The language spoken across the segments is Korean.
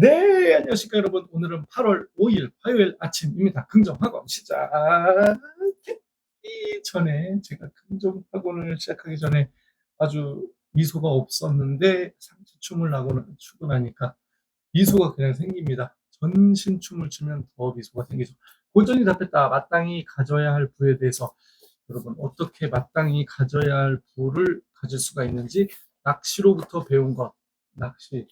네, 안녕하십니까 여러분. 오늘은 8월 5일 화요일 아침입니다. 긍정학원 시작하기 전에 제가 긍정학원을 시작하기 전에 아주 미소가 없었는데 상체춤을 하고 추고 나니까 미소가 그냥 생깁니다. 전신춤을 추면 더 미소가 생기죠. 고전이 답했다. 마땅히 가져야 할 부에 대해서 여러분 어떻게 마땅히 가져야 할 부를 가질 수가 있는지 낚시로부터 배운 것. 낚시.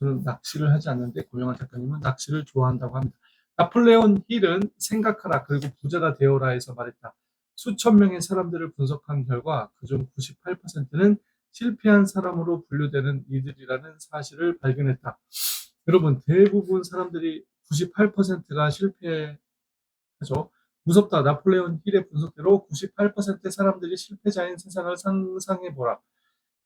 저는 낚시를 하지 않는데 고영한 작가님은 낚시를 좋아한다고 합니다. 나폴레온 힐은 생각하라 그리고 부자가 되어라에서 말했다. 수천 명의 사람들을 분석한 결과 그중 98%는 실패한 사람으로 분류되는 이들이라는 사실을 발견했다. 여러분 대부분 사람들이 98%가 실패하죠. 무섭다. 나폴레온 힐의 분석대로 98%의 사람들이 실패자인 세상을 상상해 보라.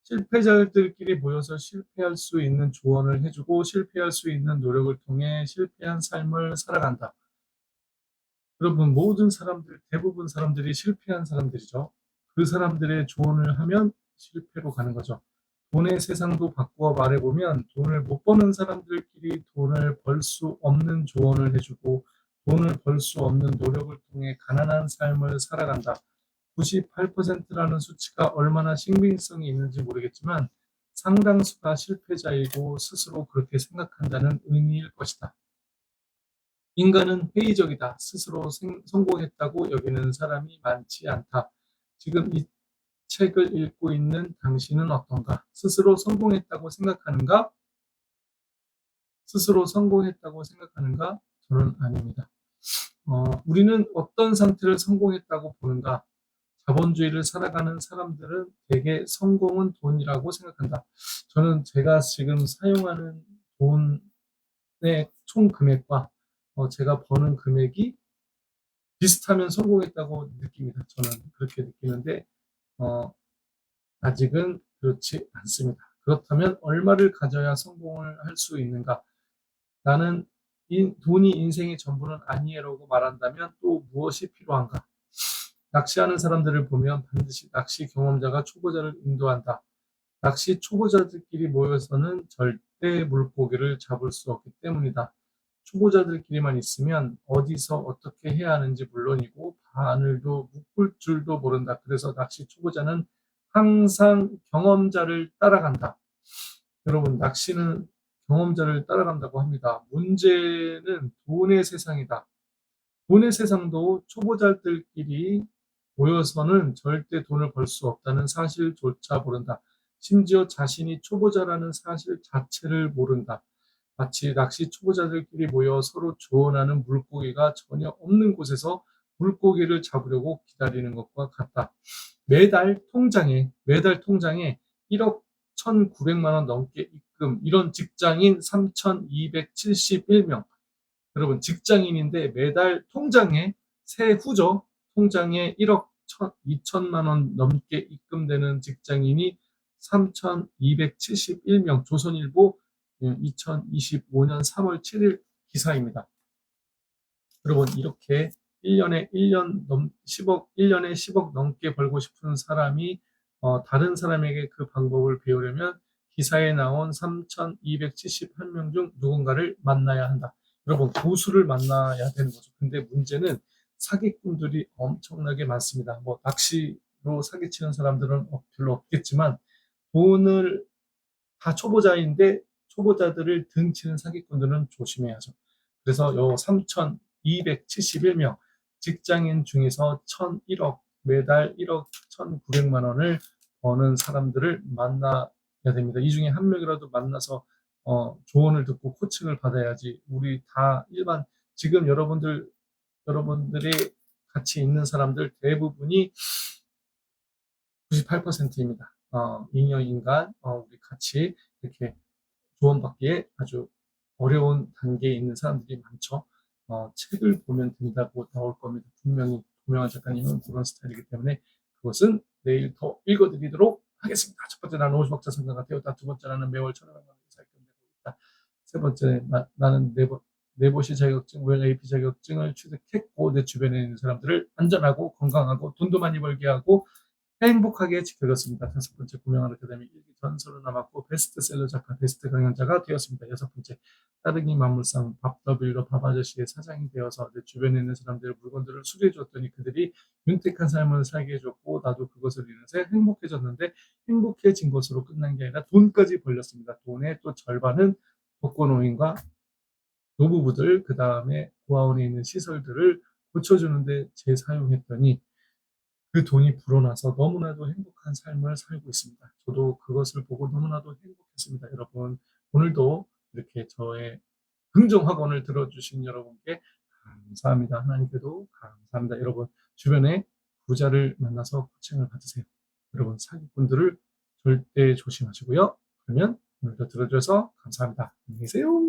실패자들끼리 모여서 실패할 수 있는 조언을 해주고 실패할 수 있는 노력을 통해 실패한 삶을 살아간다. 여러분, 모든 사람들, 대부분 사람들이 실패한 사람들이죠. 그 사람들의 조언을 하면 실패로 가는 거죠. 돈의 세상도 바꾸어 말해보면 돈을 못 버는 사람들끼리 돈을 벌 수 없는 조언을 해주고 돈을 벌 수 없는 노력을 통해 가난한 삶을 살아간다. 98%라는 수치가 얼마나 신빙성이 있는지 모르겠지만 상당수가 실패자이고 스스로 그렇게 생각한다는 의미일 것이다. 인간은 회의적이다. 스스로 생, 성공했다고 여기는 사람이 많지 않다. 지금 이 책을 읽고 있는 당신은 어떤가? 스스로 성공했다고 생각하는가? 스스로 성공했다고 생각하는가? 저는 아닙니다. 어, 우리는 어떤 상태를 성공했다고 보는가? 자본주의를 살아가는 사람들은 대개 성공은 돈이라고 생각한다. 저는 제가 지금 사용하는 돈의 총 금액과 어, 제가 버는 금액이 비슷하면 성공했다고 느낍니다. 저는 그렇게 느끼는데 어, 아직은 그렇지 않습니다. 그렇다면 얼마를 가져야 성공을 할 수 있는가? 나는 인, 돈이 인생의 전부는 아니에라고 말한다면 또 무엇이 필요한가? 낚시하는 사람들을 보면 반드시 낚시 경험자가 초보자를 인도한다. 낚시 초보자들끼리 모여서는 절대 물고기를 잡을 수 없기 때문이다. 초보자들끼리만 있으면 어디서 어떻게 해야 하는지 물론이고 바늘도 묶을 줄도 모른다. 그래서 낚시 초보자는 항상 경험자를 따라간다. 여러분, 낚시는 경험자를 따라간다고 합니다. 문제는 돈의 세상이다. 돈의 세상도 초보자들끼리 모여서는 절대 돈을 벌 수 없다는 사실조차 모른다. 심지어 자신이 초보자라는 사실 자체를 모른다. 마치 낚시 초보자들끼리 모여 서로 조언하는 물고기가 전혀 없는 곳에서 물고기를 잡으려고 기다리는 것과 같다. 매달 통장에 매달 통장에 1억 1,900만 원 넘게 입금 이런 직장인 3,271명 여러분 직장인인데 매달 통장에 세후죠 통장에 1억 2천만 원 넘게 입금되는 직장인이 3,271명 조선일보 2025년 3월 7일 기사입니다. 여러분 이렇게 1년에 1년 넘 10억 1년에 10억 넘게 벌고 싶은 사람이 어, 다른 사람에게 그 방법을 배우려면 기사에 나온 3,271명 중 누군가를 만나야 한다. 여러분 고수를 만나야 되는 거죠. 근데 문제는 사기꾼들이 엄청나게 많습니다. 뭐 낚시로 사기치는 사람들은 별로 없겠지만 돈을 다 초보자인데 초보자들을 등치는 사기꾼들은 조심해야죠. 그래서 요 3,271명 직장인 중에서 1,001억 매달 1억 1,900만 원을 버는 사람들을 만나야 됩니다. 이 중에 한 명이라도 만나서 어, 조언을 듣고 코칭을 받아야지 우리 다 일반 지금 여러분들 여러분들이 같이 있는 사람들 대부분이 98%입니다. 어, 잉여 인간, 어, 우리 같이 이렇게 조언받기에 아주 어려운 단계에 있는 사람들이 많죠. 어, 책을 보면 된다고 나올 겁니다. 분명히 분명한 작가님은 그런 스타일이기 때문에 그것은 내일 더 읽어드리도록 하겠습니다. 첫 번째 나는 50억자 성가가 되었다. 두 번째 나는 매월 원 이상 내고 있다. 세 번째 나, 나는 네 번, 네보시 자격증, 웰 AP 자격증을 취득했고 내 주변에 있는 사람들을 안전하고 건강하고 돈도 많이 벌게 하고 행복하게 지켜졌습니다. 다섯 번째 고명한 아카데미 일기 전설로 남았고 베스트셀러 작가 베스트 강연자가 되었습니다. 여섯 번째 따릉이 만물상 밥더빌로 밥아저씨의 사장이 되어서 내 주변에 있는 사람들의 물건들을 수리해 줬더니 그들이 윤택한 삶을 살게 해줬고 나도 그것을 인해서 행복해졌는데 행복해진 것으로 끝난 게 아니라 돈까지 벌렸습니다. 돈의 또 절반은 독거노인과 노부부들 그 다음에 고아원에 있는 시설들을 고쳐주는데 재사용했더니 그 돈이 불어나서 너무나도 행복한 삶을 살고 있습니다. 저도 그것을 보고 너무나도 행복했습니다. 여러분 오늘도 이렇게 저의 긍정 학원을 들어주신 여러분께 감사합니다. 하나님께도 감사합니다. 여러분 주변에 부자를 만나서 코칭을 받으세요. 여러분 사기꾼들을 절대 조심하시고요. 그러면 오늘도 들어주셔서 감사합니다. 안녕히 계세요.